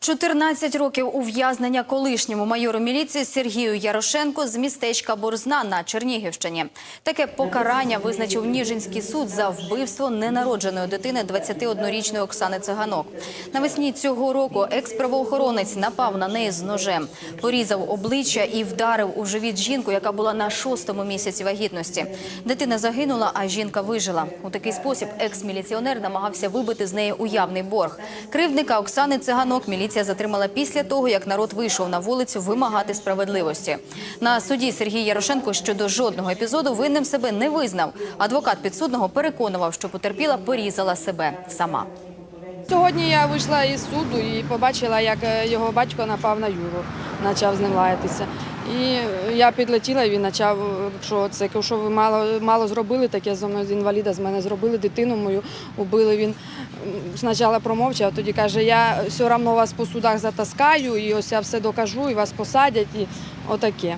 14 років ув'язнення колишньому майору міліції Сергію Ярошенко з містечка Борзна на Чернігівщині. Таке покарання визначив Ніжинський суд за вбивство ненародженої дитини 21-річної Оксани Циганок. Навесні цього року екс-правоохоронець напав на неї з ножем, порізав обличчя і вдарив у живіт жінку, яка була на шостому місяці вагітності. Дитина загинула, а жінка вижила. У такий спосіб екс-міліціонер намагався вибити з неї уявний борг. Кривдника Оксани Циганок міліція затримала після того, як народ вийшов на вулицю вимагати справедливості. На суді Сергій Ярошенко щодо жодного епізоду винним себе не визнав. Адвокат підсудного переконував, що потерпіла порізала себе сама. Сьогодні я вийшла із суду і побачила, як е, його батько напав на Юру, почав з ним лаятися. І я підлетіла, і він почав, що це що ви мало, мало зробили, таке зі мною з інваліда з мене зробили, дитину мою убили. Він спочатку промовчав, а тоді каже, я все одно вас по судах затаскаю, і ось я все докажу, і вас посадять, і отаке.